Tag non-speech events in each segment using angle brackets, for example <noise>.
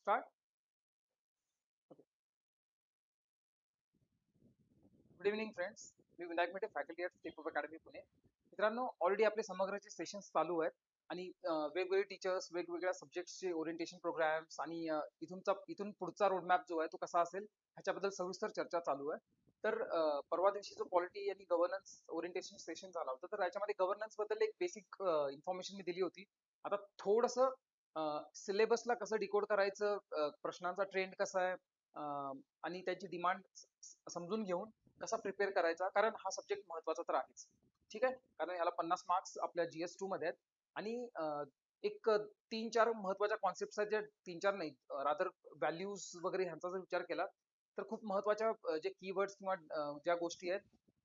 Start good evening friends me Vinayak Mete faculty at Step Academy Pune मित्रांनो already आपले समग्रचे sessions चालू आहेत आणि वेगवेगळे टीचर्स वेगवेगळ्या सब्जेक्टचे ओरिएंटेशन प्रोग्राम्स आणि इथूनचा इथून पुढचा रोडमॅप जो आहे तो कसा असेल ह्याच्याबद्दल सविस्तर चर्चा चालू आहे. तर परवा दिवशी जो पॉलिटी आणि गव्हर्नन्स ओरिएंटेशन सेशन झाला होता तर याच्यामध्ये गव्हर्नन्सबद्दल एक बेसिक इन्फॉर्मेशन मी दिली होती. आता थोडंसं सिलेबसला कसं डिकोड करायचं? प्रश्नांचा ट्रेंड कसा आहे? आणि त्याची डिमांड समजून घेऊन कसा प्रिपेअर करायचा? कारण हा सब्जेक्ट महत्त्वाचा तर आहेच. ठीक आहे? कारण याला पन्नास मार्क्स आपल्या जीएस टू मध्ये आहेत. आणि एक तीन चार महत्त्वाच्या कॉन्सेप्ट आहेत ज्या तीन चार नाही रादर व्हॅल्यूज वगैरे ह्यांचा जर विचार केला तर खूप महत्त्वाच्या जे कीवर्ड्स किंवा ज्या गोष्टी आहेत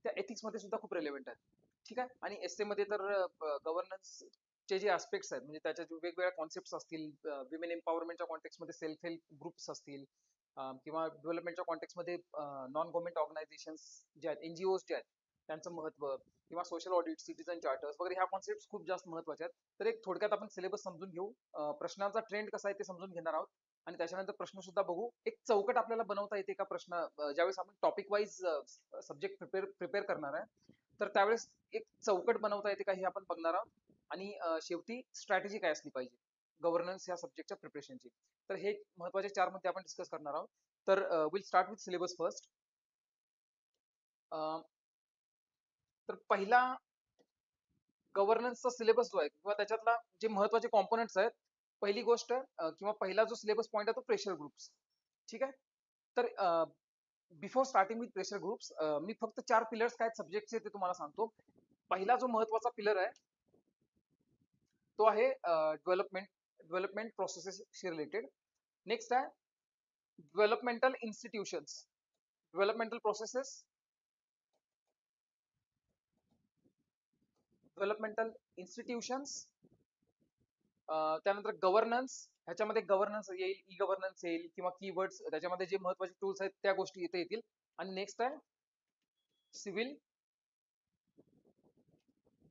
त्या एथिक्समध्ये सुद्धा खूप रेलेव्हेंट आहेत. ठीक आहे? आणि एसमध्ये तर गव्हर्नन्स चे जे आस्पेक्ट्स आहेत म्हणजे त्याच्या वेगवेगळ्या कॉन्सेप्ट असतील विमेन एम्पॉवरमेंटच्या कॉन्टेक्समध्ये सेल्फ हेल्प ग्रुप्स असतील किंवा डेव्हलपमेंटच्या कॉन्टेक्समध्ये नॉन गव्हर्नमेंट ऑर्गनायझेशन जे आहेत एनजीओ जे आहेत त्यांचं महत्त्व किंवा सोशल ऑडिट सिटीजन चार्टर्स वगैरे ह्या कॉन्सेप्ट खूप जास्त महत्त्वाचे आहेत. तर एक थोडक्यात आपण सिलेबस समजून घेऊ. प्रश्नांचा ट्रेंड कसा आहे ते समजून घेणार आहोत. आणि त्याच्यानंतर प्रश्न सुद्धा बघू. एक चौकट आपल्याला बनवता येते का प्रश्न ज्यावेळेस आपण topic wise subject prepare prepare करणार आहे. तर त्यावेळेस एक चौकट बनवता येते का हे आपण बघणार आहोत. आणि शेवटी स्ट्रॅटेजी काय असली पाहिजे? गव्हर्नन्स या सब्जेक्टच्या प्रिपरेशनची तर हे महत्त्वाचे चार मुद्दे आपण डिस्कस करणार आहोत. तर will start with syllabus first तर पहिला गव्हर्नन्सचा सिलेबस जो आहे किंवा त्याच्यातला जे महत्त्वाचे कॉम्पोनंट्स आहेत पहिली गोष्ट किंवा पहिला जो सिलेबस पॉईंट आहे तो प्रेशर ग्रुप्स ठीक आहे? तर before starting with pressure groups मी फक्त चार पिलर्स काय सब्जेक्टचे ते तुम्हाला सांगतो. पहिला जो महत्त्वाचा पिलर आहे तो आहे डेव्हलपमेंट डेव्हलपमेंट प्रोसेसेसशी रिलेटेड नेक्स्ट आहे developmental institutions developmental processes developmental institutions त्यानंतर गव्हर्नन्स ह्याच्यामध्ये गव्हर्नन्स येईल ई गव्हर्नन्स येईल किंवा कीवर्ड्स त्याच्यामध्ये जे महत्त्वाचे टूल्स आहेत त्या गोष्टी इथे येतील. आणि नेक्स्ट आहे सिव्हिल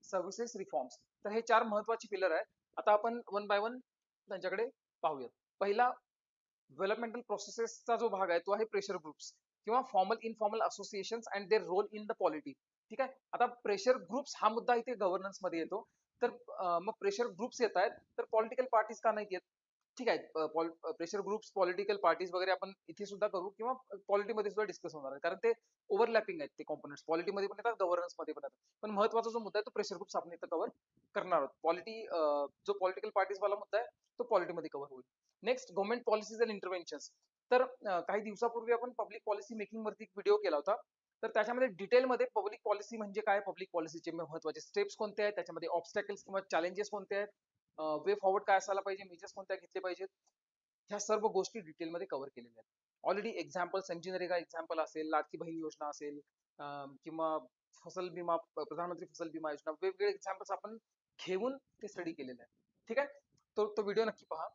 सर्व्हिसेस रिफॉर्म्स तर हे चार महत्त्वाचे पिलर आहेत. आता आपण वन बाय वन त्यांच्याकडे पाहूयात. पहिला डेव्हलपमेंटल प्रोसेसेसचा जो भाग आहे तो आहे प्रेशर ग्रुप्स किंवा formal informal association and their role in the polity ठीक आहे? आता प्रेशर ग्रुप्स हा मुद्दा इथे गव्हर्नन्समध्ये येतो. तर मग प्रेशर ग्रुप्स येत आहेत. तर पॉलिटिकल पार्टीज का नाही येत? ठीक आहे प्रेशर ग्रुप्स पॉलिटिकल पार्टीज वगैरे आपण इथे सुद्धा करू किंवा पॉलिटीमध्ये सुद्धा डिस्कस होणार आहे. कारण ते ओव्हरलॅपिंग आहेत ते कॉम्पोनंट्स पॉलिटीमध्ये पण येतात गव्हर्नन्समध्ये पण येतात. पण महत्त्वाचा जो मुद्दा आहे तो प्रेशर ग्रुप्स आपण इथं कव्हर करणार आहोत. पॉलिटी जो पॉलिटिकल पार्टीज वाला मुद्दा आहे तो पॉलिटीमध्ये कव्हर होईल. Next government policies and interventions तर काही दिवसापूर्वी आपण पब्लिक पॉलिसी मेकिंग वरती एक व्हिडिओ केला होता. तर त्याच्यामध्ये डिटेलमध्ये पब्लिक पॉलिसी म्हणजे काय? पब्लिक पॉलिसीचे महत्त्वाचे स्टेप्स कोणते आहेत? त्याच्यामध्ये ऑब्स्टॅकल्स किंवा चॅलेंजेस कोणते आहेत? वे फॉरवर्ड काय असायला पाहिजे? मेजर्स कोणत्या घेतले पाहिजेत? ह्या सर्व गोष्टी डिटेलमध्ये कव्हर केलेल्या आहेत. ऑलरेडी एक्झाम्पल संजीनरेगा एक्झाम्पल असेल लाडकी बहीण योजना असेल किंवा फसल विमा प्रधानमंत्री फसल विमा योजना वेगवेगळे एक्झाम्पल्स आपण घेऊन ते स्टडी केलेले आहे ठीक आहे? तो तो व्हिडिओ नक्की पहा.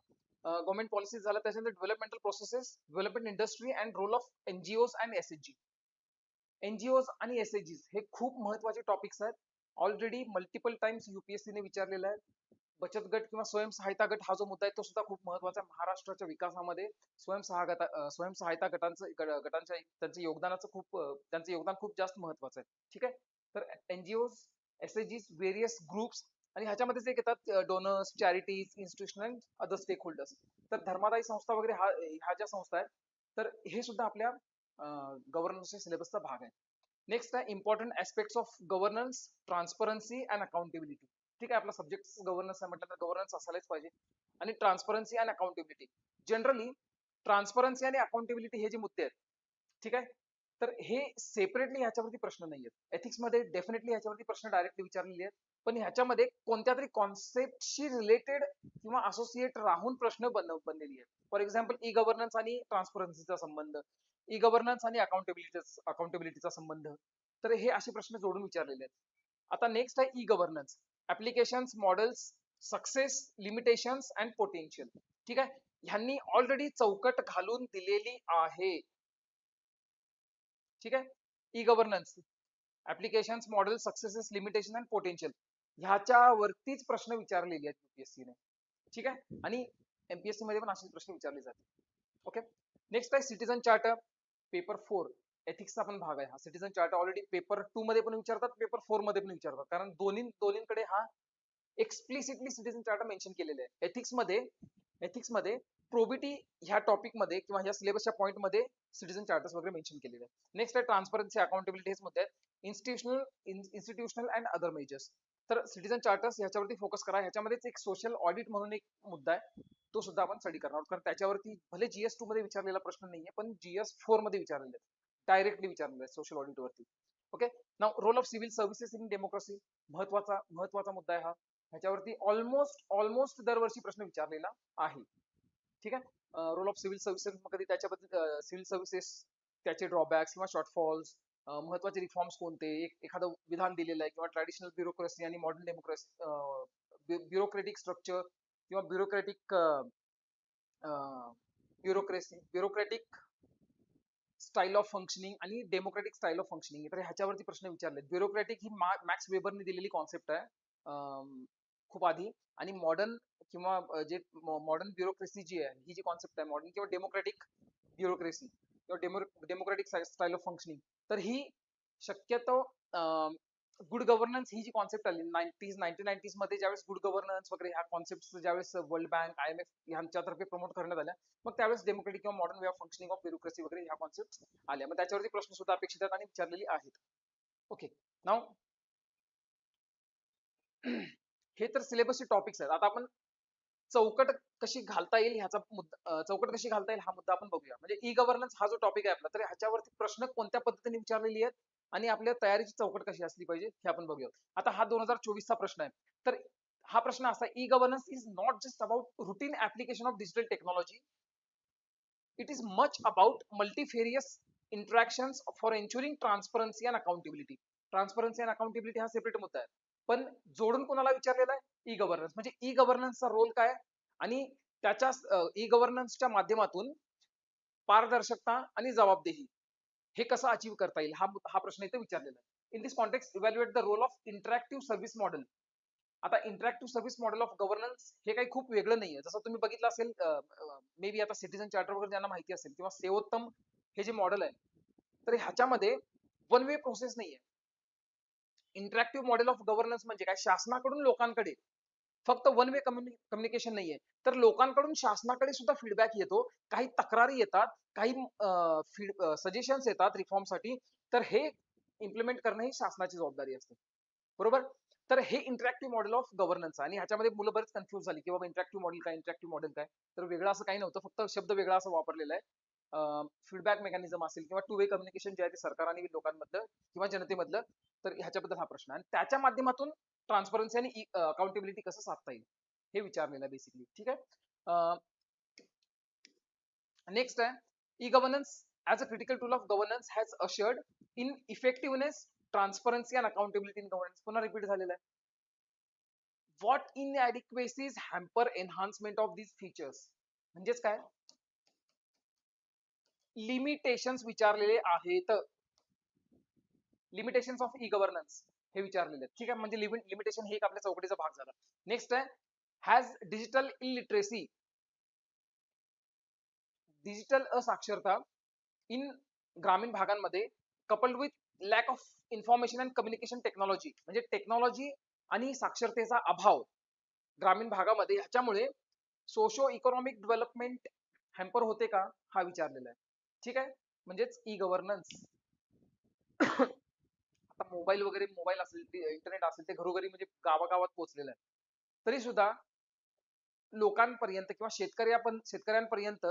गव्हर्नमेंट पॉलिसी झाला त्याच्यानंतर developmental processes development industry and role of NGOs and S H G NGOs आणि एस एच हे खूप महत्त्वाचे टॉपिक्स आहेत. ऑलरेडी मल्टिपल टाइम्स युपीएससीने ने विचारलेला आहे. बचत गट किंवा स्वयंसहायता गट हा जो मुद्दा आहे तो सुद्धा खूप महत्त्वाचा आहे महाराष्ट्राच्या विकासामध्ये. स्वयंसहाय स्वयंसहायता गटांचं गटांच्या त्यांचं योगदानाचं खूप त्यांचं योगदान खूप जास्त महत्वाचं आहे. ठीक आहे? तर एनजीओ एस व्हेरियस ग्रुप्स आणि ह्याच्यामध्येच एक येतात donors charities institution and other stakeholders तर धर्मादायी संस्था वगैरे हा ह्या ज्या संस्था आहेत तर हे सुद्धा आपल्या गव्हर्नन्सच्या सिलेबसचा भाग आहे नेक्स्ट आहे important aspects of governance transparency and accountability ठीक आहे आपला सब्जेक्ट गव्हर्नन्स आहे म्हटलं तर गव्हर्नन्स असायलाच पाहिजे. आणि transparency and accountability generally transparency आणि अकाउंटेबिलिटी हे जे मुद्दे आहेत ठीक आहे? तर हे सेपरेटली ह्याच्यावरती प्रश्न नाही आहेत. एथिक्समध्ये डेफिनेटली ह्याच्यावरती प्रश्न डायरेक्टली विचारलेले आहेत. पण ह्याच्यामध्ये कोणत्या तरी कॉन्सेप्टशी रिलेटेड किंवा असोसिएट राहून प्रश्न बन बनलेली आहेत. फॉर एक्झाम्पल ई गव्हर्नन्स आणि ट्रान्सपरन्सीचा संबंध. ई गव्हर्नन्स आणि अकाउंटेबिलिटी अकाउंटेबिलिटीचा संबंध. तर हे असे प्रश्न जोडून विचारलेले आहेत. आता नेक्स्ट आहे e governance applications models success limitations and potential ठीक आहे? ह्यांनी ऑलरेडी चौकट घालून दिलेली आहे. ठीक आहे? E governance applications model successes limitation and potential ह्याच्यावरतीच प्रश्न विचारलेले आहेत युपीएससीने ठीक आहे? आणि एमपीएससी मध्ये पण असेच प्रश्न विचारले जातात. ओके नेक्स्ट आहे सिटीजन चार्टर पेपर फोर एथिक्सचा पण भाग आहे हा. Citizen charter already paper two मध्ये पण विचारतात पेपर फोरमध्ये पण विचारतात. कारण दोन्ही दोन्हीकडे हा एक्सप्लिसिटली सिटीजन चार्टर मेन्शन केलेले आहे. एथिक्समध्ये एथिक्समध्ये प्रोबिटी ह्या टॉपिकमध्ये किंवा ह्या सिलेबसच्या पॉईंटमध्ये सिटीजन चार्टर्स वगैरे मेन्शन केलेले आहे नेक्स्ट आहे ट्रान्सपरन्सी अकाउंटेबिलिटी मध्ये institutional institutional institutional and other measures तर सिटीजन चार्टर्स ह्याच्यावरती फोकस करा. ह्याच्यामध्येच एक सोशल ऑडिट म्हणून एक मुद्दा आहे. तो सुद्धा आपण स्टडी करणार आहोत. कारण त्याच्यावरती भले जीएस टू मध्ये विचारलेला प्रश्न नाहीये पण जीएस फोरमध्ये विचारलेले डायरेक्टली विचारलेले आहे सोशल ऑडिट वरती. Okay now role of civil services in democracy महत्त्वाचा महत्त्वाचा मुद्दा आहे हा. ह्याच्यावरती ऑलमोस्ट ऑलमोस्ट दरवर्षी प्रश्न विचारलेला आहे. ठीक आहे? रोल ऑफ सिव्हिल सर्व्हिसेस कधी त्याच्याबद्दल सिव्हिल सर्व्हिसेस त्याचे ड्रॉबॅक्स किंवा शॉर्टफॉल्स महत्त्वाचे रिफॉर्म्स कोणते? एक एखादं विधान दिलेलं आहे किंवा ट्रॅडिशनल ब्युरोक्रेसी आणि मॉडर्न डेमोक्रेसी ब्युरोक्रेटिक स्ट्रक्चर किंवा bureaucratic bureaucracy bureaucratic style of functioning आणि डेमोक्रेटिक स्टाईल ऑफ फंक्शनिंग तर ह्याच्यावरती प्रश्न विचारले ब्युरोक्रॅटिक ही मॅक्स वेबरने दिलेली कॉन्सेप्ट आहे. खूप आधी. आणि मॉडर्न किंवा जे मॉडर्न ब्युरोक्रेसी जी आहे ही जी कॉन्सेप्ट आहे मॉडर्न किंवा डेमोक्रेटिक ब्युरोक्रेसी किंवा demo democratic style of functioning तर ही शक्यतो गुड गव्हर्नन्स ही जी कॉन्सेप्ट आली नाईन्टीज नाईन्टीन नाईन्टीजमध्ये ज्यावेळेस गुड गव्हर्नन्स वगैरे ह्या कॉन्सेप्ट ज्यावेळेस World Bank I M F यांच्यातर्फे प्रमोट करण्यात आल्या मग त्यावेळेस डेमोक्रेटिक किंवा modern way of functioning of bureaucracy वगैरे ह्या कॉन्सेप्ट आल्या. मग त्याच्यावरती प्रश्न सुद्धा अपेक्षित आहेत आणि विचारलेली आहेत. ओके नाव <clears throat> हे तर सिलेबसचे टॉपिक्स आहेत. आता आपण चौकट कशी घालता येईल ह्याचा मुद्दा चौकट कशी घालता येईल हा मुद्दा आपण बघूया. म्हणजे ई गव्हर्नन्स हा जो टॉपिक आहे आपला तर ह्याच्यावरती प्रश्न कोणत्या पद्धतीने विचारलेली आहेत? आणि आपल्या तयारीची चौकट कशी असली पाहिजे हे आपण बघूया आता हा दोन हजार चोवीसचा प्रश्न आहे. तर हा प्रश्न असा e governance is not just about routine application of digital technology it is much about multifarious interaction for ensuring transparency and accountability transparency and accountability हा सेपरेट मुद्दा आहे. पण जोडून कोणाला विचारलेला आहे? ई गव्हर्नन्स म्हणजे ई गव्हर्नन्सचा रोल काय आणि त्याच्या ई गव्हर्नन्सच्या माध्यमातून पारदर्शकता आणि जबाबदेही. हे कसं अचीव्ह करता येईल? हा हा प्रश्न इथे विचारलेला आहे. In this context evaluate the role of interactive service model आता interactive service model of governance हे काही खूप वेगळं नाहीये. जसं तुम्ही बघितलं असेल मे बी आता सिटीजन चार्टर वगैरे ज्यांना माहिती असेल किंवा सेवोत्तम हे जे मॉडेल आहे तर ह्याच्यामध्ये वन वे प्रोसेस नाहीये. इंटरॅक्टिव्ह मॉडेल ऑफ गव्हर्नन्स म्हणजे काय? शासनाकडून लोकांकडे फक्त वन वे कम्युनिकेशन नाहीये. तर लोकांकडून शासनाकडे सुद्धा फीडबॅक येतो. काही तक्रारी येतात काही सजेशन्स येतात रिफॉर्मसाठी. तर हे इम्प्लिमेंट करणं ही शासनाची जबाबदारी असते. बरोबर? तर हे इंटरॅक्टिव्ह मॉडेल ऑफ गव्हर्नन्स आणि ह्याच्यामध्ये मुलं बरेच कन्फ्युज झाली की बाबा इंटरॅक्टिव्ह मॉडेल काय इंटरॅक्टिव्ह मॉडेल काय? तर वेगळं असं काही नव्हतं. फक्त शब्द वेगळा असं वापरलेला आहे. फीडबॅक मेकॅनिझम असेल किंवा टू वे कम्युनिकेशन जे आहे ते सरकार आणि लोकांमधलं किंवा जनतेमधलं तर ह्याच्याबद्दल हा प्रश्न आणि त्याच्या माध्यमातून ट्रान्सपरन्सी आणि अकाउंटेबिलिटी कसं साधता येईल? हे विचारलेलं आहे बेसिकली ठीक आहे? नेक्स्ट आहे. E governance as a critical tool of governance has ushered in effectiveness transparency and accountability in governance पुन्हा रिपीट झालेला आहे. What inadequacies hamper enhancement of these features म्हणजेच काय? लिमिटेशन्स विचारलेले आहेत. लिमिटेशन्स ऑफ ई गव्हर्नन्स हे विचारलेले आहेत. ठीक आहे? म्हणजे लिमिटेशन हे एक आपल्या चौकटीचा भाग झाला. नेक्स्ट आहे. हॅज डिजिटल इलिटरेसी डिजिटल असाक्षरता इन ग्रामीण भागांमध्ये coupled with lack of information and communication technology म्हणजे टेक्नॉलॉजी आणि साक्षरतेचा अभाव ग्रामीण भागामध्ये ह्याच्यामुळे सोशो इकॉनॉमिक डेव्हलपमेंट हॅम्पर होते का? हा विचारलेला आहे. ठीक आहे? म्हणजेच ई गव्हर्नन्स आता मोबाईल वगैरे मोबाईल असेल इंटरनेट असेल ते घरोघरी म्हणजे गावागावात पोहोचलेलं आहे. तरी सुद्धा लोकांपर्यंत किंवा शेतकरी आपण शेतकऱ्यांपर्यंत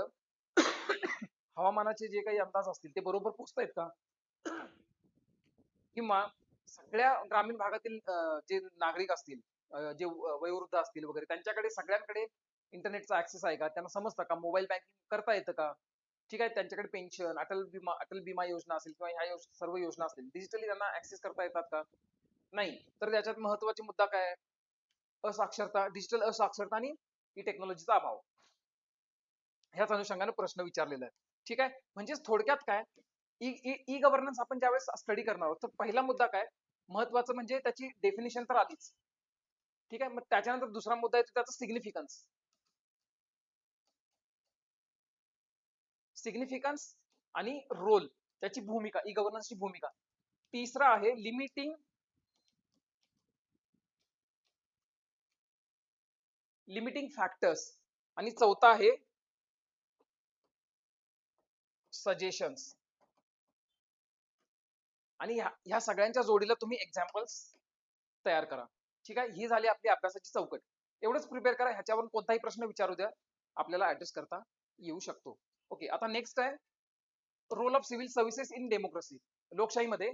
हवामानाचे जे काही अंदाज असतील ते बरोबर पोहोचतायत का? किंवा सगळ्या ग्रामीण भागातील जे नागरिक असतील जे वयोवृद्ध असतील वगैरे त्यांच्याकडे सगळ्यांकडे इंटरनेटचा ऍक्सेस आहे का? त्यांना समजतं का? मोबाईल बँकिंग करता येतं का? ठीक आहे त्यांच्याकडे पेन्शन अटल विमा अटल विमा योजना असेल किंवा ह्या सर्व योजना असतील डिजिटली त्यांना ऍक्सेस करता येतात का? नाही. तर त्याच्यात महत्त्वाचा मुद्दा काय असाक्षरता डिजिटल असाक्षरता आणि ही टेक्नॉलॉजीचा अभाव. ह्याच अनुषंगाने प्रश्न विचारलेला आहे ठीक आहे? म्हणजेच थोडक्यात काय? ई गव्हर्नन्स आपण ज्यावेळेस स्टडी करणार आहोत तर पहिला मुद्दा काय? महत्वाचं म्हणजे त्याची डेफिनेशन तर आलीच ठीक आहे? मग त्याच्यानंतर दुसरा मुद्दा येतो त्याचा सिग्निफिकन्स सिग्निफिकन्स आणि रोल त्याची भूमिका e ई गव्हर्नन्सची भूमिका. तिसरा आहे लिमिटिंग लिमिटिंग फॅक्टर्स आणि चौथा आहे सजेशन्स आणि ह्या सगळ्यांच्या जोडीला तुम्ही एक्झाम्पल्स तयार करा. ठीक आहे? ही झाली आपली अभ्यासाची चौकट. एवढंच प्रिपेअर करा. ह्याच्यावरून कोणताही प्रश्न विचारू द्या. आपल्याला ऍड्रेस करता येऊ शकतो. ओके आता नेक्स्ट आहे. Role of civil services in democracy लोकशाहीमध्ये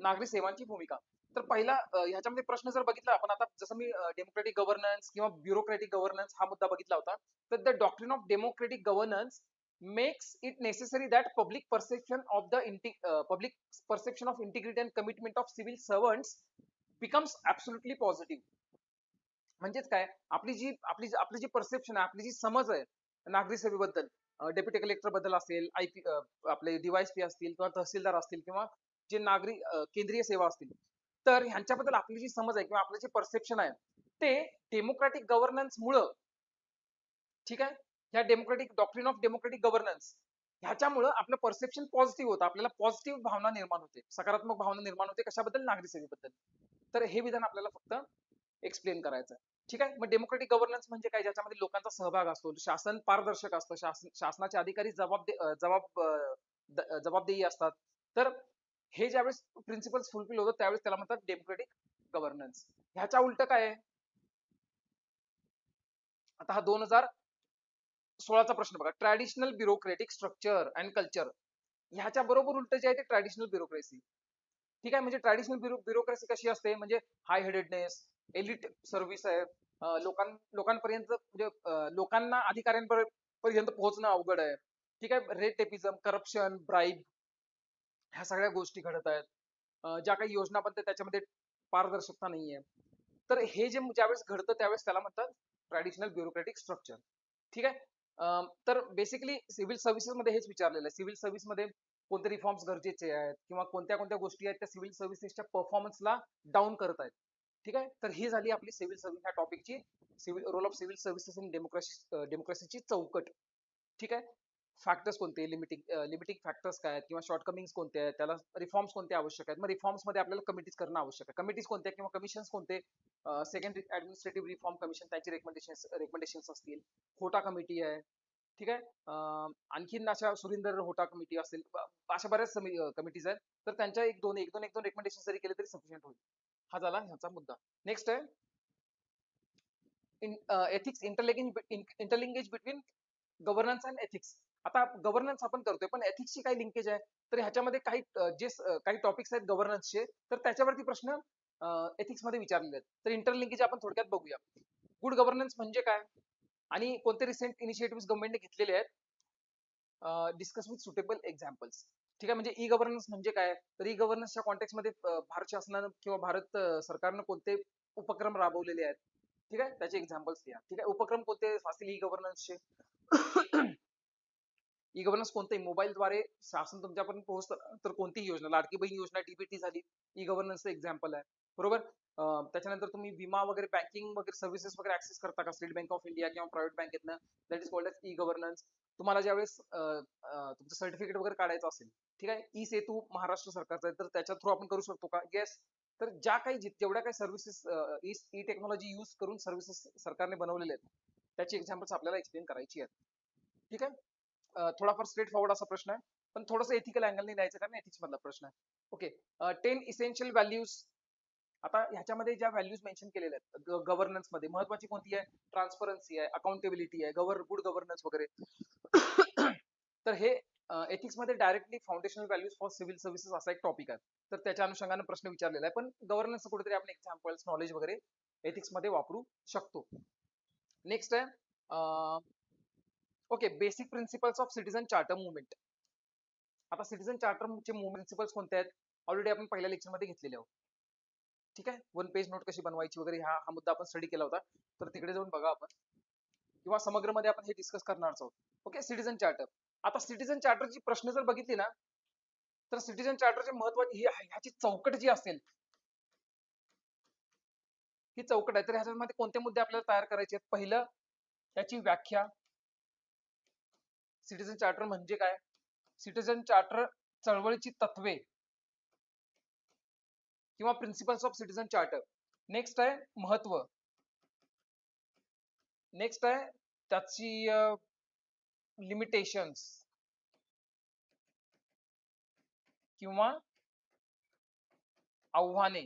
नागरी सेवांची भूमिका. तर पहिला ह्याच्यामध्ये प्रश्न जर बघितला आपण आता जसं मी डेमोक्रेटिक गव्हर्नन्स किंवा ब्युरोक्रेटिक गव्हर्नन्स हा मुद्दा बघितला होता तर the doctrine of democratic governance makes it necessary that public perception of the public perception of integrity and commitment of civil of becomes absolutely positive म्हणजेच काय? आपली जी आपली आपली जी परसेप्शन आहे आपली जी समज आहे नागरी सेवेबद्दल डेप्युटी कलेक्टरबद्दल असेल आय पी आपले डीवायसपी असतील किंवा तहसीलदार असतील किंवा जे नागरिक केंद्रीय सेवा असतील. तर ह्यांच्याबद्दल आपली जी समज आहे किंवा आपलं जे परसेप्शन आहे ते डेमोक्रॅटिक गव्हर्नन्स मुळे ठीक आहे? ह्या democratic doctrine of democratic governance ह्याच्यामुळं आपलं परसेप्शन पॉझिटिव्ह होतं. आपल्याला पॉझिटिव्ह भावना निर्माण होते. सकारात्मक भावना निर्माण होते कशाबद्दल? नागरी सेवेबद्दल. तर हे विधान आपल्याला फक्त एक्सप्लेन करायचं आहे. ठीक आहे? मग डेमोक्रेटिक गव्हर्नन्स म्हणजे काय? ज्याच्यामध्ये लोकांचा सहभाग असतो शासन पारदर्शक असतं शासन शासनाचे अधिकारी जबाब जबाब जबाबदेही असतात. तर हे ज्यावेळेस प्रिन्सिपल्स फुलफिल होतं त्यावेळेस त्याला म्हणतात डेमोक्रेटिक गव्हर्नन्स ह्याच्या उलट काय आहे? आता हा दोन हजार सोळाचा प्रश्न बघा. Traditional bureaucratic structure and culture ह्याच्या बरोबर उलट जे आहे ते ट्रॅडिशनल ब्युरोक्रेसी ठीक आहे म्हणजे ट्रॅडिशनल ब्युरोक्रेसी कशी असते? म्हणजे हाय हेडेडनेस एलिट सर्व्हिस आहे लोकां लोकांपर्यंत म्हणजे लोकांना अधिकाऱ्यांपर्यंत पोहोचणं अवघड आहे. ठीक आहे रेड टेपिझम करप्शन ब्राईब ह्या सगळ्या गोष्टी घडत आहेत. ज्या काही योजना पण त्याच्यामध्ये पारदर्शकता नाहीये. तर हे जे ज्यावेळेस घडतं त्यावेळेस त्याला म्हणतात ट्रॅडिशनल ब्युरोक्रेटिक स्ट्रक्चर ठीक आहे? अं, तर बेसिकली सिव्हिल सर्व्हिसेसमध्ये हेच विचारलेलं आहे. सिव्हिल सर्व्हिसमध्ये कोणते रिफॉर्म्स गरजेचे आहेत? किंवा कोणत्या कोणत्या गोष्टी आहेत त्या सिव्हिल सर्व्हिसेसच्या परफॉर्मन्सला डाऊन करत आहेत? ठीक आहे? तर ही झाली आपली सिव्हिल सर्व्हिस ह्या टॉपिकची civil role of civil services in democracy डेमोक्रेसीची चौकट. ठीक आहे? फॅक्टर्स कोणते? लिमिटिंग लिमिटिंग फॅक्टर्स काय आहेत? किंवा शॉर्टकमिंग्स कोणते आहेत? त्याला रिफॉर्म्स कोणते आवश्यक आहेत? मग रिफॉर्म्समध्ये आपल्याला कमिटीज करणं आवश्यक आहे. कमिटीज कोणत्या किंवा कमिशन्स कोणते? सेकंड ऍडमिनिस्ट्रेटिव्ह रिफॉर्म कमिशन त्यांची रेकमेंडेशन रेकमेंडेशन्स असतील. खोटा कमिटी आहे. ठीक आहे? आणखीन अशा सुरिंदर होटा कमिटी असेल अशा बऱ्याच कमिटीज आहेत. तर त्यांच्या एक दोन एक दोन एक दोन रेकमेंडेशन जरी केले तरी सफिशियंट होईल. हा झाला ह्याचा मुद्दा. नेक्स्ट आहे. Ethics interlinking interlinkage between governance and ethics आता गव्हर्नन्स आपण करतोय पण एथिक्सची काय लिंकेज आहे? तर ह्याच्यामध्ये काही जे काही टॉपिक्स आहेत गव्हर्नन्सचे तर त्याच्यावरती प्रश्न एथिक्समध्ये विचारलेले आहेत. तर इंटरलिंकेज आपण थोडक्यात बघूया. गुड गव्हर्नन्स म्हणजे काय? आणि कोणते रिसेंट इनिशिएटिव्ह गव्हर्नमेंटने घेतलेले आहेत? डिस्कस विथ सुटेबल एक्झाम्पल्स ठीक आहे? म्हणजे ई गव्हर्नन्स म्हणजे काय? तर ई गव्हर्नन्सच्या कॉन्टेक्स्टमध्ये भारत शासनानं किंवा भारत सरकारनं कोणते उपक्रम राबवलेले आहेत? ठीक आहे? त्याचे एक्झाम्पल्स द्या ठीक आहे? उपक्रम कोणते असतील ई गव्हर्नन्सचे ई गव्हर्नन्स कोणते मोबाईलद्वारे शासन तुमच्यापर्यंत पोहोचतं. तर कोणतीही योजना? लाडकी बहीण योजना डीबीटी झाली. ई गव्हर्नन्सचं एक्झाम्पल आहे. बरोबर? त्याच्यानंतर तुम्ही विमा वगैरे बँकिंग वगैरे सर्व्हिसेस वगैरे ऍक्सेस करता का? स्टेट बँक ऑफ इंडिया किंवा private बँकेतनं that is called as e governance तुम्हाला ज्यावेळेस तुमचं सर्टिफिकेट वगैरे काढायचं असेल ठीक आहे? ई सेतू महाराष्ट्र सरकारचा आहे तर त्याच्या थ्रू आपण करू शकतो का? येस तर ज्या काही जेवढ्या काही सर्व्हिसेस ई टेक्नॉलॉजी यूज करून सर्व्हिसेस सरकारने बनवलेले आहेत त्याची एक्झाम्पल्स आपल्याला एक्सप्लेन करायची आहेत. ठीक आहे? थोडाफार स्ट्रेट फॉरवर्ड असा प्रश्न आहे पण थोडस एथिकल अँगलने द्यायचं कारण एथिक्स मधला प्रश्न आहे. ओके टेन इसेन्शियल व्हॅल्यूज आता ह्याच्यामध्ये ज्या व्हॅल्यूज मेन्शन केलेल्या आहेत गव्हर्नन्समध्ये महत्वाची कोणती आहे? ट्रान्सपरन्सी आहे अकाउंटेबिलिटी आहे गव्हर गुड गव्हर्नन्स वगैरे. <coughs> तर हे एथिक्समध्ये directly foundational values for civil services असा एक टॉपिक आहे. तर त्याच्या अनुषंगाने प्रश्न विचारलेला आहे. पण गव्हर्नन्स कुठेतरी आपण एक्झाम्पल्स नॉलेज वगैरे एथिक्समध्ये वापरू शकतो. नेक्स्ट आहे okay basic principles of citizen charter movement आता सिटीजन चार्टरचे प्रिन्सिपल्स कोणते आहेत? ऑलरेडी आपण पहिल्या लेक्चरमध्ये घेतलेले आहोत. ठीक आहे? वन पेज नोट कशी बनवायची वगैरे हा हा मुद्दा आपण स्टडी केला होता. तर तिकडे जाऊन बघा आपण. किंवा समग्रमध्ये आपण हे डिस्कस करणार आहोत. ओके सिटीजन चार्टर आता सिटीजन चार्टरची प्रश्न जर बघितली ना तर सिटीजन चार्टरचे महत्त्व ही ह्याची चौकट जी असेल ही चौकट आहे. तर ह्याच्यामध्ये कोणते मुद्दे आपल्याला तयार करायचे आहेत? पहिलं त्याची व्याख्या. सिटीजन चार्टर म्हणजे काय? सिटीजन चार्टर चळवळीची तत्वे. किंवा principles of citizen charter next आहे महत्त्व. नेक्स्ट आहे त्याची लिमिटेशन्स किंवा आव्हाने.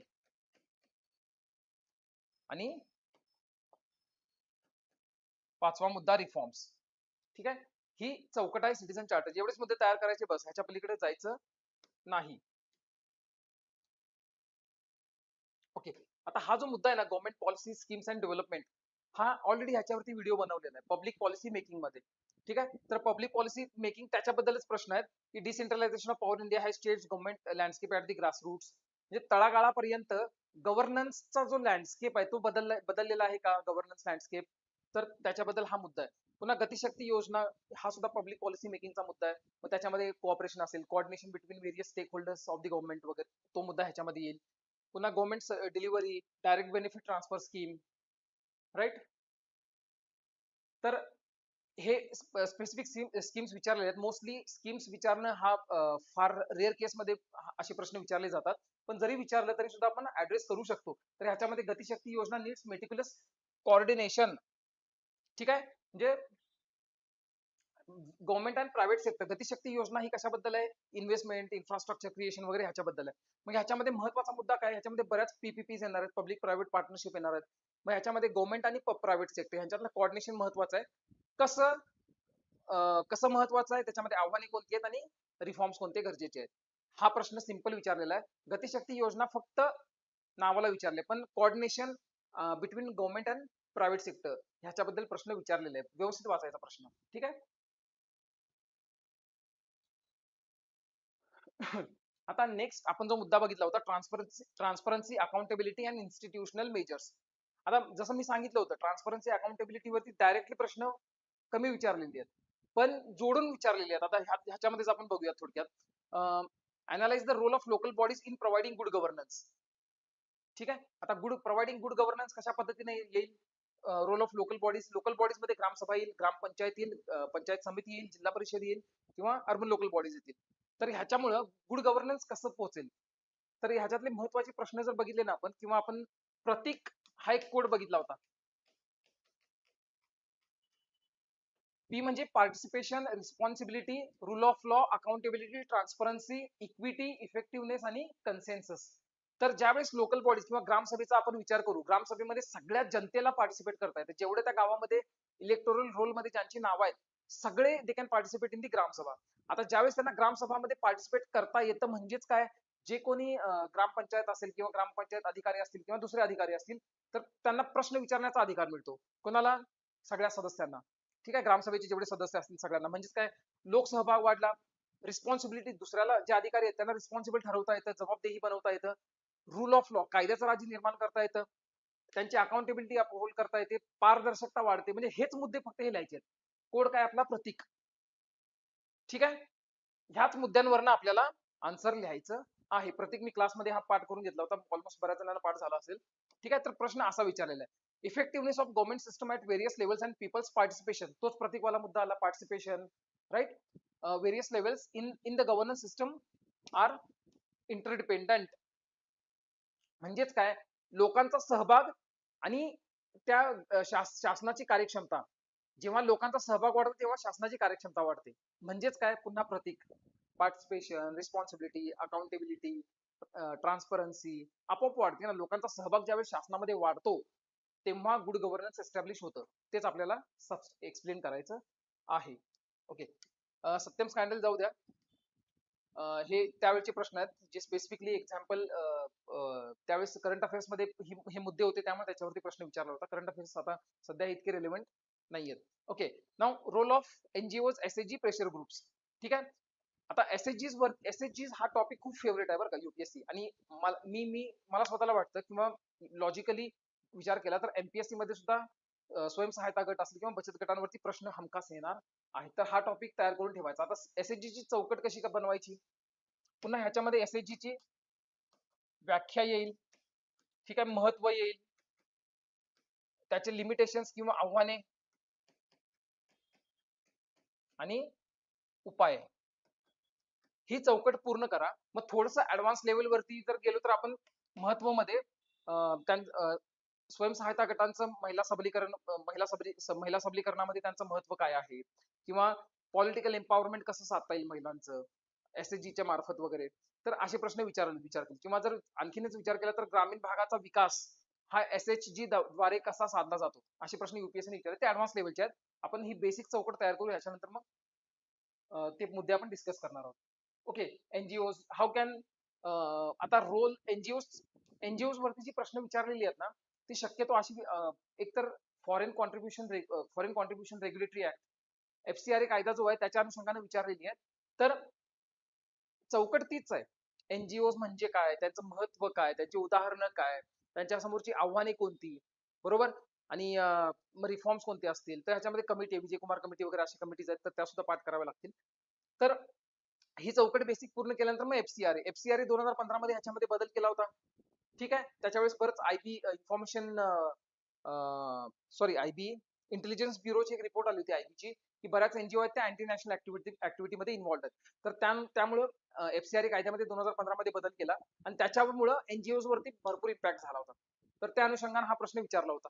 आणि पाचवा मुद्दा रिफॉर्म्स ठीक आहे? ही चौकट आहे सिटीजन चार्टर एवढेच मुद्दे तयार करायचे बस ह्याच्या पलीकडे जायचं नाही. ओके आता हा जो मुद्दा आहे ना government policy schemes and development हा ऑलरेडी ह्याच्यावरती व्हिडिओ बनवलेला आहे पब्लिक पॉलिसी मेकिंगमध्ये. ठीक आहे? तर पब्लिक पॉलिसी मेकिंग त्याच्याबद्दलच प्रश्न आहेत की decentralisation of power India high state government landscape at the grassroots म्हणजे तळागाळापर्यंत गव्हर्नन्सचा जो लँडस्केप आहे तो बदल बदललेला आहे का गव्हर्नन्स लँडस्केप तर त्याच्याबद्दल हा मुद्दा आहे. पुन्हा गतिशक्ती योजना हा सुद्धा पब्लिक पॉलिसी मेकिंगचा मुद्दा आहे. मग त्याच्यामध्ये कोऑपरेशन असेल coordination between various stakeholders of the government वगैरे तो मुद्दा ह्याच्यामध्ये येईल. पुन्हा government delivery direct benefit transfer scheme right तर हे स्पेसिफिक स्कीम्स विचारले आहेत मोस्टली स्कीम्स विचारणं हा फार रेअर केसमध्ये असे प्रश्न विचारले जातात. पण जरी विचारलं तरी सुद्धा आपण ऍड्रेस करू शकतो. तर ह्याच्यामध्ये गतिशक्ती योजना नीड्स मेटिक्युलस कॉर्डिनेशन ठीक आहे? म्हणजे government and private sector Gatishakti योजना ही कशाबद्दल आहे? इन्व्हेस्टमेंट इन्फ्रास्ट्रक्चर क्रिएशन वगैरे ह्याच्याबद्दल आहे. मग ह्याच्यामध्ये महत्त्वाचा मुद्दा काय ह्याच्यामध्ये बऱ्याच पीपीपीज येणार आहेत पब्लिक प्रायव्हेट पार्टनरशिप येणार आहेत. मग ह्याच्यामध्ये गव्हर्नमेंट आणि प्रायव्हेट सेक्टर ह्यांच्यातलं कॉर्डिनेशन महत्वाचं आहे. कसं कसं महत्वाचं आहे? त्याच्यामध्ये आव्हाने कोणती आहेत आणि रिफॉर्म्स कोणते गरजेचे आहेत? हा प्रश्न सिंपल विचारलेला आहे. गतिशक्ती योजना फक्त नावाला विचारले पण coordination between government and private sector ह्याच्याबद्दल प्रश्न विचारलेले आहेत. व्यवस्थित वाचायचा प्रश्न. ठीक आहे? <laughs> आता नेक्स्ट आपण जो मुद्दा बघितला होता transparency transparency accountability and institutional measures आता जसं मी सांगितलं होतं ट्रान्सपरन्सी अकाउंटेबिलिटी वरती डायरेक्टली प्रश्न कमी विचारलेले आहेत. पण जोडून विचारलेले आहेत. आता ह्या- ह्याच्यामध्येच आपण बघूया थोडक्यात. Analyse the role of local bodies in providing good governance ठीक आहे? आता गुड प्रोव्हाइडिंग गुड गव्हर्नन्स कशा पद्धतीने येईल? Role of local bodies local बॉडीजमध्ये gram sabha येईल ग्रामपंचायत येईल पंचायत समिती येईल जिल्हा परिषद येईल किंवा अर्बन लोकल बॉडीज येतील. तर ह्याच्यामुळं गुड गव्हर्नन्स कसं पोहोचेल? तर ह्याच्यातले महत्त्वाचे प्रश्न जर बघितले ना आपण किंवा आपण प्रतीक हा एक कोड बघितला होता. पी म्हणजे participation responsibility rule of law accountability transparency equity effectiveness आणि कन्सेन्सस तर ज्यावेळेस लोकल बॉडीज किंवा ग्रामसभेचा आपण विचार करू ग्रामसभेमध्ये सगळ्या जनतेला पार्टिसिपेट करता येते जेवढे त्या गावामध्ये इलेक्टोरल रोलमध्ये ज्यांची नावं आहेत सगळे they can participate in the gram sabha आता ज्यावेळेस त्यांना ग्रामसभामध्ये पार्टिसिपेट करता येतं म्हणजेच काय? जे कोणी ग्रामपंचायत असेल किंवा ग्रामपंचायत अधिकारी असतील किंवा दुसरे अधिकारी असतील तर त्यांना प्रश्न विचारण्याचा अधिकार मिळतो. कोणाला? सगळ्या सदस्यांना. ठीक आहे? ग्रामसभेचे जेवढे सदस्य असतील सगळ्यांना. म्हणजेच काय? लोकसहभाग वाढला. रिस्पॉन्सिबिलिटी दुसऱ्याला जे अधिकारी आहेत त्यांना रिस्पॉन्सिबल ठरवता येतं जबाबदेही बनवता येतं. रूल ऑफ लॉ कायद्याचं राज्य निर्माण करता येतं. त्यांची अकाउंटेबिलिटी होल्ड करता येते. पारदर्शकता वाढते. म्हणजे हेच मुद्दे फक्त हे लिहायचे आहेत. कोड काय आपला? प्रतीक. ठीक आहे? ह्याच मुद्द्यांवरनं आपल्याला आन्सर लिहायचं आहे. प्रतीक मी क्लासमध्ये हा पाठ करून घेतला होता. ऑलमोस्ट बऱ्याच जणांना पाठ झाला असेल. ठीक आहे? तर प्रश्न असा विचारलेला आहे. Effectiveness of government system at various levels and people's participation तोच प्रतीकवाला मुद्दा आला participation right various levels in in the governance system are interdependent म्हणजेच काय? लोकांचा सहभाग आणि त्या शास- शासनाची कार्यक्षमता. जेव्हा लोकांचा सहभाग वाढतो तेव्हा शासनाची कार्यक्षमता वाढते. म्हणजेच काय? पुन्हा प्रतीक. पार्टिसिपेशन रिस्पॉन्सिबिलिटी अकाउंटेबिलिटी ट्रान्सपरन्सी आपोआप वाढते ना. लोकांचा सहभाग ज्यावेळेस शासनामध्ये वाढतो तेव्हा गुड गव्हर्नन्स एस्टॅब्लिश होतं. तेच आपल्याला एक्सप्लेन करायचं आहे. ओके सत्यम स्कॅन्डल जाऊ द्या. हे त्यावेळेचे प्रश्न आहेत. जे स्पेसिफिकली एक्झाम्पल त्यावेळेस करंट अफेअर्समध्ये हे मुद्दे होते त्यामुळे त्याच्यावरती प्रश्न विचारला होता. करंट अफेअर्स आता सध्या इतके रेलिव्हंट नाहीयेत. Okay now role of NGO SHG pressure groups ठीक आहे? आता एसएचजीज वर एसएचजीज हा टॉपिक खूप फेवरेट आहे बरं का युपीएससी आणि मला- मी मी मला स्वतःला वाटतं किंवा लॉजिकली विचार केला तर एमपीएससी मध्ये सुद्धा स्वयंसहायता गट असेल किंवा बचत गटांवरती प्रश्न हमखास येणार आहे तर हा टॉपिक तयार करून ठेवायचा. आता एसएचजी ची चौकट कशी का बनवायची? पुन्हा ह्याच्यामध्ये एसएचजी ची व्याख्या येईल. ठीक आहे? महत्त्व येईल. त्याचे लिमिटेशन किंवा आव्हाने आणि उपाय. ही चौकट पूर्ण करा. मग थोडस ऍडव्हान्स लेवल वरती जर गेलो तर आपण महत्त्वमध्ये स्वयंसहायता गटांचं महिला सबलीकरण महिला सबली महिला सबलीकरणामध्ये त्यांचं महत्त्व काय आहे? किंवा पॉलिटिकल एम्पॉवरमेंट कसं साधता येईल महिलांचं? एस एच च्या मार्फत वगैरे. तर असे प्रश्न विचार विचारतील. किंवा जर आणखीनच विचार केला तर ग्रामीण भागाचा विकास हा एस एच जी द्वारे कसा साधला जातो? असे प्रश्न युपीएससी विचारले. ते ऍडव्हान्स लेवलचे आहेत. आपण ही बेसिक चौकट तयार करू याच्यानंतर मग ते मुद्दे आपण डिस्कस करणार आहोत. ओके एनजीओ हाऊ कॅन आता रोल एनजीओ एनजीओ वरती जी प्रश्न विचारलेली आहेत ना ती शक्यतो अशी एकतर foreign contribution foreign contribution regulatory act FCR कायदा जो आहे त्याच्या अनुषंगाने विचारलेली आहे तर चौकट तीच आहे. एनजीओ म्हणजे काय? त्यांचं महत्त्व काय? त्यांची उदाहरणं काय? त्यांच्या समोरची आव्हाने कोणती? बरोबर? आणि रिफॉर्म्स कोणते असतील? तर ह्याच्यामध्ये कमिटी विजय कुमार कमिटी वगैरे अशा कमिटीज आहेत तर त्या सुद्धा पाठ कराव्या लागतील. तर ही चौकट बेसिक पूर्ण केल्यानंतर मग एफसीआर एफसीआर दोन हजार पंधरा मध्ये ह्याच्यामध्ये बदल केला होता. ठीक आहे? त्याच्या वेळेस परत IB information sorry IB intelligence ब्युरोची एक रिपोर्ट आली होती आयबीची की बऱ्याच एनजीओ आहेत त्या अँटी नॅशनल ऍक्टिव्हिटी ऍक्टिव्हिटीमध्ये इन्व्हॉल्ड आहेत. तर त्या त्यामुळं एफसीआर कायद्यामध्ये दोन हजार पंधरा मध्ये बदल केला आणि त्याच्यामुळे एनजीओ वरती भरपूर इम्पॅक्ट झाला होता. तर त्या अनुषंगाने हा प्रश्न विचारला होता.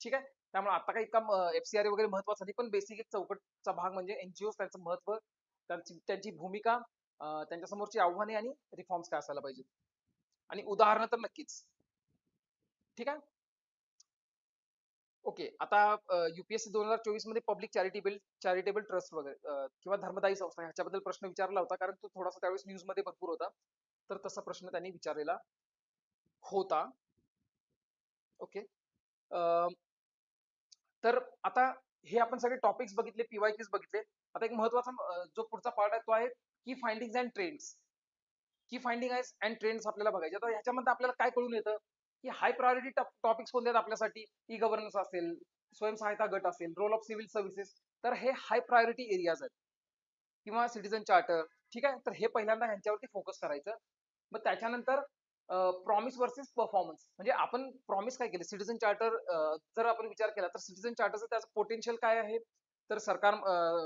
ठीक आहे? त्यामुळे आता काही इतका एफसीआरए वगैरे महत्त्वाचा नाही पण बेसिक एक चौकटचा भाग म्हणजे एनजीओ त्यांचं महत्त्व त्यांची त्यांची भूमिका त्यांच्या समोरची आव्हाने आणि रिफॉर्म्स काय असायला पाहिजे आणि उदाहरणं तर नक्कीच. ठीक आहे? ओके. आता युपीएससी दोन हजार चोवीसमध्ये पब्लिक चॅरिटेबल चॅरिटेबल ट्रस्ट वगैरे किंवा धर्मदायी संस्था ह्याच्याबद्दल प्रश्न विचारला होता. कारण तो थोडासा त्यावेळेस न्यूजमध्ये भरपूर होता. तर तसा प्रश्न त्यांनी विचारलेला होता. ओके. तर आता हे आपण सगळे टॉपिक्स बघितले पीवायक्यूज बघितले. आता एक महत्त्वाचा जो पुढचा पार्ट आहे तो आहे की फाइंडिंग अँड ट्रेंड्स की फाइंडिंग अँड ट्रेंड्स आपल्याला बघायचे. तर ह्याच्यामध्ये आपल्याला काय कळून येतं? की हाय प्रायोरिटी टॉपिक्स कोणते आहेत आपल्यासाठी? ई गव्हर्नन्स असेल स्वयंसहायता गट असेल रोल ऑफ सिव्हिल सर्व्हिसेस तर हे हाय प्रायोरिटी एरियाज आहेत. किंवा सिटीजन चार्टर ठीक आहे? तर हे पहिल्यांदा ह्यांच्यावरती फोकस करायचं. मग त्याच्यानंतर प्रॉमिस वर्सेस परफॉर्मन्स म्हणजे आपण प्रॉमिस काय केलं? सिटीजन चार्टर जर आपण विचार केला तर सिटीजन चार्टरचं त्याचं पोटेन्शियल काय आहे? तर सरकार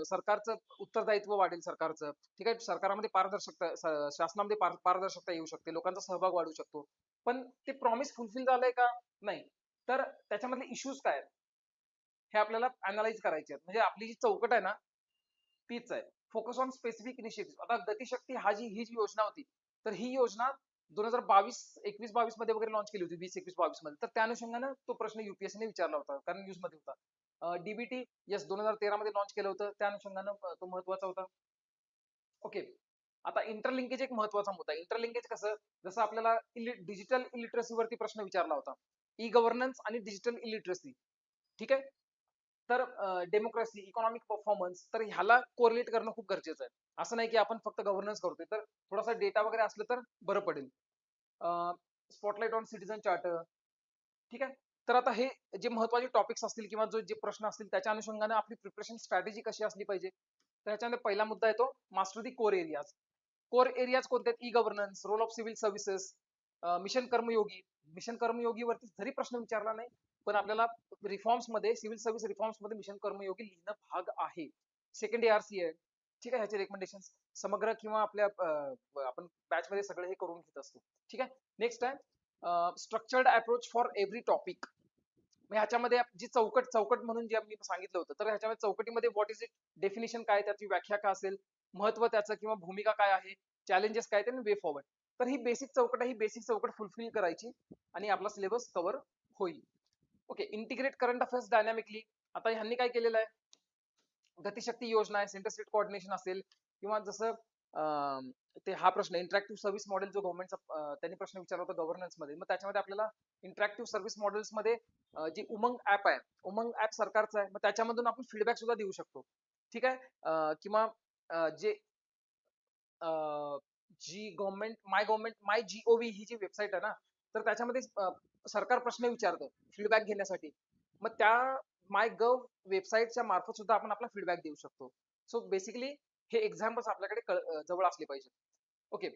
सरकारचं उत्तरदायित्व वाढेल सरकारचं. ठीक आहे? सरकारामध्ये पारदर्शकता शासनामध्ये पारदर्शकता येऊ शकते. लोकांचा सहभाग वाढू शकतो. पण ते प्रॉमिस फुलफिल झालंय का? नाही. तर त्याच्यामधले इश्यूज काय आहेत? हे आपल्याला अनालाइज करायचे आहेत. म्हणजे आपली जी चौकट आहे ना तीच आहे. फोकस ऑन स्पेसिफिक इनिशिएटिव्ह आता गतिशक्ती हा जी ही जी योजना होती तर ही योजना दोन हजार बावीस एकवीस बावीसमध्ये वगैरे लॉन्च केली होती वीस एकवीस बावीसमध्ये. तर त्या अनुषंगानं तो प्रश्न युपीएससीने विचारला होता कारण न्यूजमध्ये होता. डीबीटी यस दोन हजार तेरा मध्ये लॉन्च केलं होतं. त्या अनुषंगानं तो महत्त्वाचा होता. ओके आता इंटरलिंकेज एक महत्त्वाचा मुद्दा इंटरलिंकेज कसं? जसं आपल्याला डिजिटल इलिटरसीवरती प्रश्न विचारला होता. ई गव्हर्नन्स आणि डिजिटल इलिटरसी ठीक आहे? तर डेमोक्रेसी इकॉनॉमिक परफॉर्मन्स तर ह्याला कोरिलेट करणं खूप गरजेचं आहे. असं नाही की आपण फक्त गव्हर्नन्स करतोय. तर थोडासा डेटा वगैरे असलं तर बरं पडेल. स्पॉटलाइट ऑन सिटीजन चार्टर ठीक आहे? तर आता हे जे महत्त्वाचे टॉपिक्स असतील किंवा जो जे प्रश्न असतील त्याच्या अनुषंगाने आपली प्रिपरेशन स्ट्रॅटेजी कशी असली पाहिजे? तर ह्याच्यामध्ये पहिला मुद्दा येतो master the core areas core areas कोणते आहेत? E governance role of civil services mission Karmayogi. Mission Karmayogi वरती जरी प्रश्न विचारला नाही पण आपल्याला रिफॉर्म्समध्ये सिव्हिल सर्व्हिस रिफॉर्म्समध्ये मिशन कर्मयोगी लिहिणं भाग आहे. सेकंड एआरसी आहे. ठीक आहे? ह्याचे रेकमेंडेशन समग्र किंवा आपल्या आपण बॅच मध्ये सगळं हे करून घेत असतो. ठीक आहे? नेक्स्ट आहे structured approach for every topic ह्याच्यामध्ये जी चौकट चौकट म्हणून जे मी सांगितलं होतं तर ह्याच्यामध्ये चौकटीमध्ये व्हॉट इज इट डेफिनेशन काय त्याची व्याख्या काय असेल? महत्त्व त्याचं किंवा भूमिका काय आहे चॅलेंजेस काय ते वे फॉरवर्ड तर ही बेसिक चौकट ही बेसिक चौकट फुलफिल करायची आणि आपला सिलेबस कव्हर होईल. Okay integrate current affairs dynamically आता ह्यांनी काय केलेलं आहे? गतिशक्ती योजना आहे सेंटर स्टेट कोऑर्डिनेशन असेल किंवा जसं ते हा प्रश्न इंटरॅक्टिव्ह सर्व्हिस मॉडेल जो गव्हर्नमेंटचा त्यांनी प्रश्न विचारला होता गव्हर्नन्समध्ये. मग त्याच्यामध्ये आपल्याला इंटरॅक्टिव्ह सर्व्हिस मॉडेल्समध्ये जी उमंग ऍप आहे उमंग ऍप सरकारचा आहे मग त्याच्यामधून आपण फीडबॅक सुद्धा देऊ शकतो. ठीक आहे? किंवा जे जी government my government my G O V ही जी वेबसाईट आहे ना तर त्याच्यामध्ये सरकार प्रश्न विचारतं फीडबॅक घेण्यासाठी. मग त्या माय गव्ह वेबसाईटच्या मार्फत सुद्धा आपण आपला फीडबॅक देऊ शकतो. सो बेसिकली हे एक्झाम्पल्स आपल्याकडे जवळ असले पाहिजे okay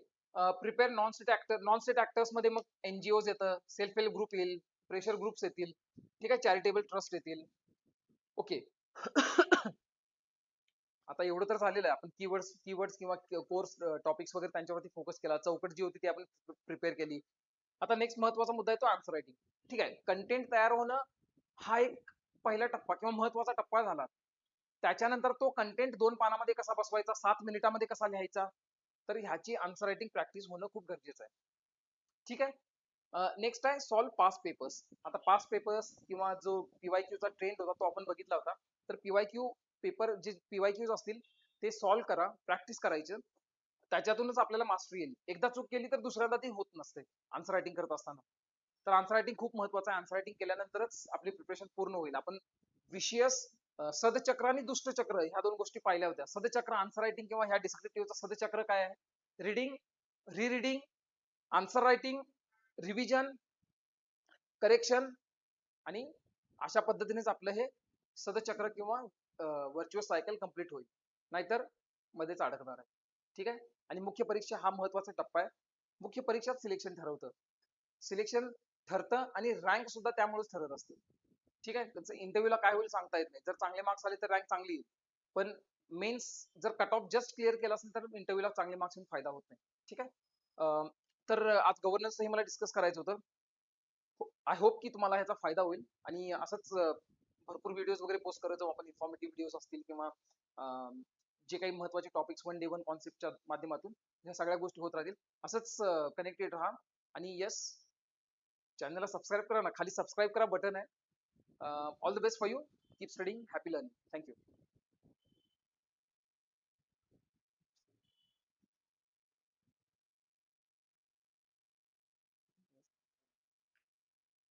prepare non state actor non state ऍक्टर्समध्ये मग एनजीओज येतं सेल्फ हेल्प ग्रुप येईल प्रेशर ग्रुप्स येतील ठीक आहे चॅरिटेबल ट्रस्ट येतील. ओके आता एवढं तर झालेलं आहे. आपण कीवर्ड्स कीवर्ड्स किंवा कोर्स टॉपिक्स वगैरे त्यांच्यावरती फोकस केला. चौकट जी होती ती आपण प्रिपेअर केली. आता नेक्स्ट महत्त्वाचा मुद्दा आहे तो आन्सर रायटिंग ठीक आहे. कंटेंट तयार होणं हा एक पहिला टप्पा किंवा महत्त्वाचा टप्पा झाला. त्याच्यानंतर तो कंटेंट दोन पानामध्ये कसा बसवायचा? सात मिनिटामध्ये कसा लिहायचा? तर ह्याची आन्सर रायटिंग प्रॅक्टिस होणं खूप गरजेचं आहे. ठीक आहे? नेक्स्ट आहे सॉल्व पास पेपर्स आता पास पेपर्स किंवा जो पीवायक्यूचा ट्रेंड होता तो आपण बघितला होता. तर पीवाय क्यू पेपर जे पीवायक्यूज असतील ते सॉल्व करा प्रॅक्टिस करायचं. त्याच्यातूनच आपल्याला मास्टरी येईल. एकदा चूक केली तर दुसऱ्यांदा ती होत नसते आन्सर रायटिंग करत असताना. तर आन्सर रायटिंग खूप महत्वाचं आहे. आन्सर रायटिंग केल्यानंतरच आपली प्रिपरेशन पूर्ण होईल. आपण विषयस सदचक्र आणि दुष्टचक्र ह्या दोन गोष्टी पाहिल्या होत्या. सदचक्र आन्सर रायटिंग किंवा ह्या डिस्क्रिप्टिव्हचं सदचक्र काय आहे? Reading rereading answer writing revision correction आणि अशा पद्धतीनेच आपलं हे सदचक्र किंवा व्हर्च्युअल सायकल कंप्लीट होईल. नाहीतर मध्येच अडकणार आहे. ठीक आहे? आणि मुख्य परीक्षा हा महत्त्वाचा टप्पा आहे. मुख्य परीक्षात सिलेक्शन ठरवतं. सिलेक्शन ठरतं आणि रँक सुद्धा त्यामुळेच ठरत असते. ठीक आहे? त्याचं इंटरव्ह्यूला काय होईल सांगता येत नाही. जर चांगले मार्क्स आले तर रँक चांगली येईल. पण मेन्स जर कट ऑफ जस्ट क्लिअर केला असेल तर इंटरव्ह्यूला चांगले मार्क्स येऊन फायदा होत नाही. ठीक आहे? अं, तर आज गव्हर्नन्स हे मला डिस्कस करायचं होतं. आय होप की तुम्हाला ह्याचा फायदा होईल. आणि असंच भरपूर व्हिडिओज वगैरे पोस्ट करत जाऊ आपण इन्फॉर्मेटिव्ह व्हिडिओज असतील किंवा जे काही महत्त्वाचे टॉपिक्स वन डे वन कॉन्सेप्टच्या माध्यमातून ह्या सगळ्या गोष्टी होत राहतील. असंच कनेक्टेड राहा. आणि येस चॅनलला सबस्क्राईब करा ना. खाली सबस्क्राईब करा बटन आहे. All the best for you keep studying happy learning thank you